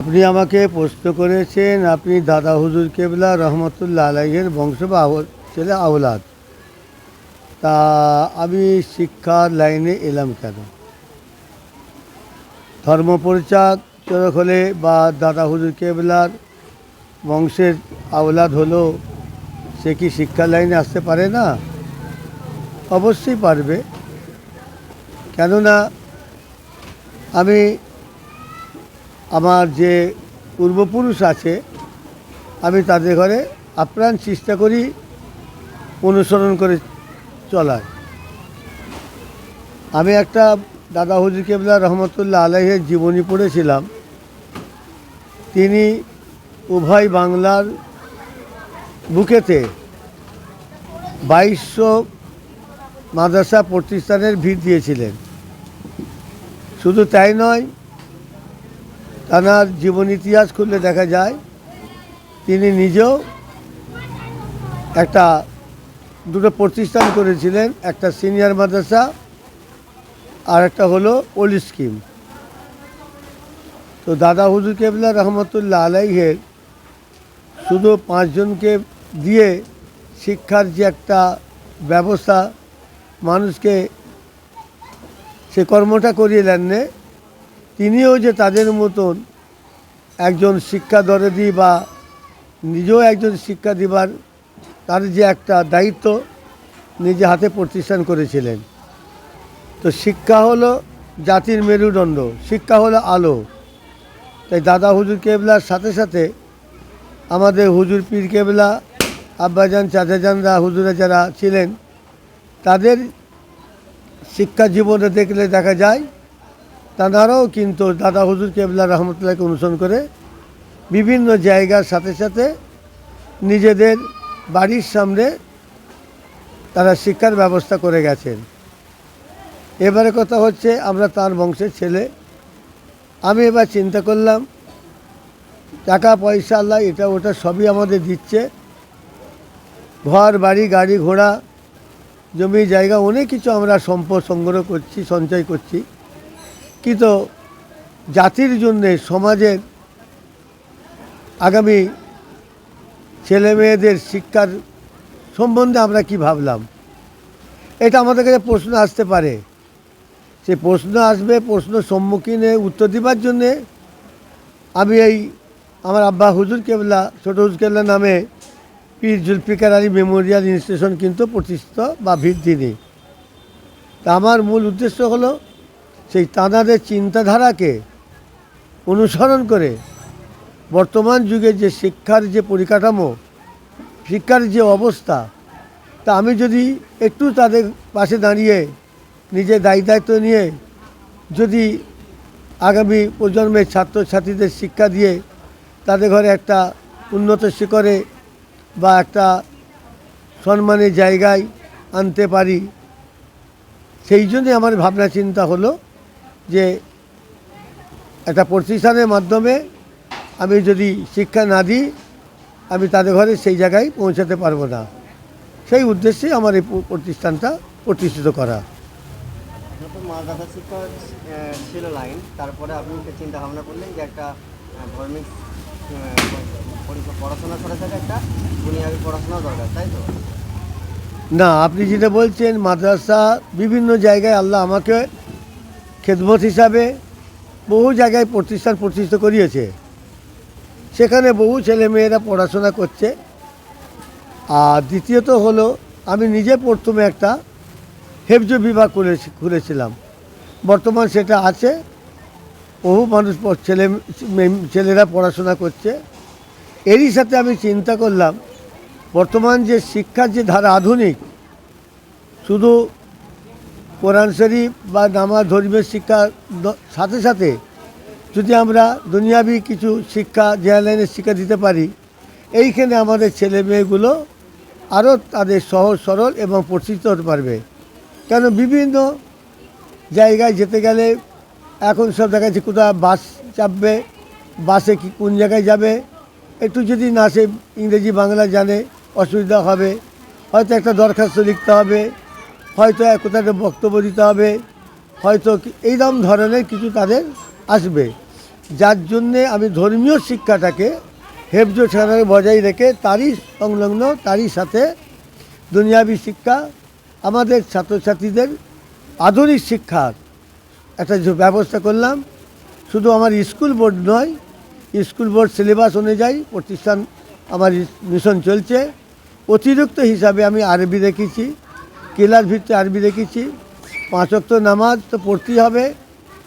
আপনি আমাকে প্রশ্ন করেছেন, আপনি দাদা হুজুর কেবলা রহমতুল্লাহ আলাইয়ের বংশ বা ছেলে আওলাদ। তা আমি শিক্ষার লাইনে এলাম কেন? ধর্ম পরিচালক হলে বা দাদা হুজুর কেবলার বংশের আওলাদ হলো সে কি শিক্ষার লাইনে আসতে পারে না? অবশ্যই পারবে। কেননা আমি আমার যে পূর্বপুরুষ আছে, আমি তাদের ঘরে আপ্রাণ চেষ্টা করি অনুসরণ করে চলার। আমি একটা দাদা হুজুর কেবলা রহমতুল্লাহ আলাইহের জীবনী পড়েছিলাম। তিনি উভয় বাংলার বুকেতে বাইশশো মাদ্রাসা প্রতিষ্ঠানের ভিড় দিয়েছিলেন। শুধু তাই নয় তানার জীবন ইতিহাস খুললে দেখা যায়, তিনি নিজেও একটা, দুটো প্রতিষ্ঠান করেছিলেন, একটা সিনিয়র মাদ্রাসা আর একটা হলো ওল স্কিম। তো দাদা হুজুর কেবলা রহমতুল্লাহ আলাইহের শুধু পাঁচজনকে দিয়ে শিক্ষার যে একটা ব্যবস্থা মানুষকে সে কর্মটা করিয়ে নেননি তিনিও যে তাদের মতন একজন শিক্ষা দরদি বা নিজেও একজন শিক্ষা দিবার, তার যে একটা দায়িত্ব নিজে হাতে প্রতিষ্ঠান করেছিলেন। তো শিক্ষা হলো জাতির মেরুদণ্ড, শিক্ষা হলো আলো। তাই দাদা হুজুর কেবলার সাথে সাথে আমাদের হুজুর পীর কেবলা, আব্বাজান চাচাজানরা হুজুরে যারা ছিলেন, তাদের শিক্ষা জীবনে দেখলে দেখা যায় তাঁরাও কিন্তু দাদা হুজুর কেবলা রহমতুল্লাহকে অনুসরণ করে বিভিন্ন জায়গার সাথে সাথে নিজেদের বাড়ির সামনে তারা শিক্ষার ব্যবস্থা করে গেছেন। এবারে কথা হচ্ছে আমরা তার বংশের ছেলে। আমি এবার চিন্তা করলাম, টাকা পয়সা আল্লাহ এটা ওটা সবই আমাদের দিচ্ছে। ঘর, বাড়ি, গাড়ি, ঘোড়া, জমি, জায়গা অনেক কিছু আমরা সম্পদ সংগ্রহ করছি, সঞ্চয় করছি। কিন্তু জাতির জন্যে সমাজের আগামী ছেলে মেয়েদের শিক্ষার সম্বন্ধে আমরা কি ভাবলাম? এটা আমাদের কাছে প্রশ্ন আসতে পারে। সে প্রশ্ন আসবে, প্রশ্ন সম্মুখীনে উত্তর দিবার জন্যে আমি এই আমার আব্বা হুজুর কেবলা, ছোট হুজুর কেবলা নামে পীর জুলফিকার আলী মেমোরিয়াল ইনস্টিটিউশন কিন্তু প্রতিষ্ঠিত বা ভিত্তি নেই তা আমার মূল উদ্দেশ্য হলো সেই তাঁদের চিন্তাধারাকে অনুসরণ করে বর্তমান যুগে যে শিক্ষার যে পরিকাঠামো, শিক্ষার যে অবস্থা, তা আমি যদি একটু তাদের পাশে দাঁড়িয়ে, নিজের দায়ী দায়িত্ব নিয়ে যদি আগামী প্রজন্মের ছাত্রছাত্রীদের শিক্ষা দিয়ে তাদের ঘরে একটা উন্নত শিখরে বা একটা সম্মানের জায়গায় আনতে পারি, সেই জন্যে আমার ভাবনা চিন্তা হলো যে একটা প্রতিষ্ঠানের মাধ্যমে আমি যদি শিক্ষা না দিই আমি তাদের ঘরে সেই জায়গায় পৌঁছাতে পারব না। সেই উদ্দেশ্যে আমার এই প্রতিষ্ঠানটা প্রতিষ্ঠিত করা। মাদ্রাসা শিক্ষা ছিল লাইন তারপরে আপনি চিন্তা ভাবনা করলেন যে একটা ধর্মিক পড়াশোনা করে থাকে একটা বুনিয়াদি পড়াশোনা দরকার তাই তো? না আপনি যেটা বলছেন মাদ্রাসা বিভিন্ন জায়গায় আল্লাহ আমাকে খেদমত হিসাবে বহু জায়গায় প্রতিষ্ঠান প্রতিষ্ঠিত করিয়েছে। সেখানে বহু ছেলে মেয়েরা পড়াশোনা করছে। আর দ্বিতীয়ত হলো, আমি নিজে প্রথমে একটা হেফজ বিভাগ খুলে খুলেছিলাম। বর্তমান সেটা আছে। বহু মানুষ ছেলে ছেলেরা পড়াশোনা করছে। এরই সাথে আমি চিন্তা করলাম, বর্তমান যে শিক্ষার যে ধারা আধুনিক, শুধু কোরআন শরীফ বা নামাজ ধর্মীয় শিক্ষার দ- সাথে সাথে যদি আমরা দুনিয়াবি কিছু শিক্ষা যে লাইনের শিক্ষা দিতে পারি, এইখানে আমাদের ছেলে মেয়েগুলো আরও তাদের সহজ, সরল এবং প্রতিষ্ঠিত হতে পারবে। কেন বিভিন্ন জায়গায় যেতে গেলে এখন সব দেখা যাচ্ছে কোথাও বাস চাপবে, বাসে কি কোন জায়গায় যাবে, একটু যদি না সে ইংরেজি, বাংলা জানে, অসুবিধা হবে, হয়তো একটা দরখাস্ত লিখতে হবে হয়তো একটা বক্তব্য দিতে হবে, হয়তো কি- এইরকম ধরনের কিছু তাদের আসবে। যার জন্যে আমি ধর্মীয় শিক্ষাটাকে হেফজ ছাড়াকে বজায় রেখে তারই সংলগ্ন, তারই সাথে দুনিয়াবী শিক্ষা, আমাদের ছাত্রছাত্রীদের আধুনিক শিক্ষার একটা ব্যবস্থা করলাম। শুধু আমার স্কুল বোর্ড নয়, স্কুল বোর্ড সিলেবাস অনুযায়ী প্রতিষ্ঠান আমার মিশন চলছে। অতিরিক্ত হিসাবে আমি আরবি রেখেছি। কেলার ভিত্তিতে আরবি রেখেছি। পাঁচ ওয়াক্ত নামাজ তো পড়তেই হবে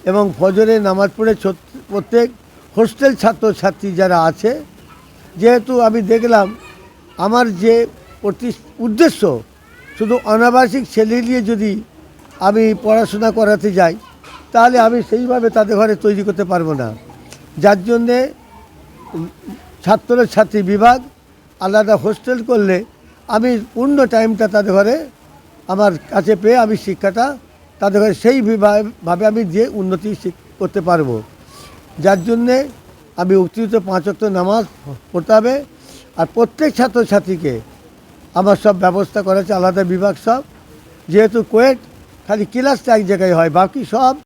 এবং ফজরে নামাজ পড়ে প্রত্যেক হোস্টেল ছাত্রছাত্রী যারা আছে, যেহেতু আমি দেখলাম আমার যে প্রতি উদ্দেশ্য শুধু অনাবাসিক ছেলে নিয়ে যদি আমি পড়াশোনা করাতে যাই, তাহলে আমি সেইভাবে তাদের ঘরে তৈরি করতে পারব না। যার জন্যে ছাত্র ছাত্রী বিভাগ আলাদা হোস্টেল করলে আমি পূর্ণ টাইমটা তাদের ঘরে আমার কাছে পেয়ে আমি শিক্ষাটা তাদের কাছে সেই বিভা- ভাবে আমি দিয়ে উন্নতি করতে পারব। যার জন্যে আমি অতিরিক্ত পাঁচ অক্ট নামাজ পড়তে হবে আর প্রত্যেক ছাত্রছাত্রীকে আমার সব ব্যবস্থা করেছে আলাদা বিভাগ সব। যেহেতু কোয়েট, খালি ক্লাসটা এক জায়গায় হয়, বাকি সব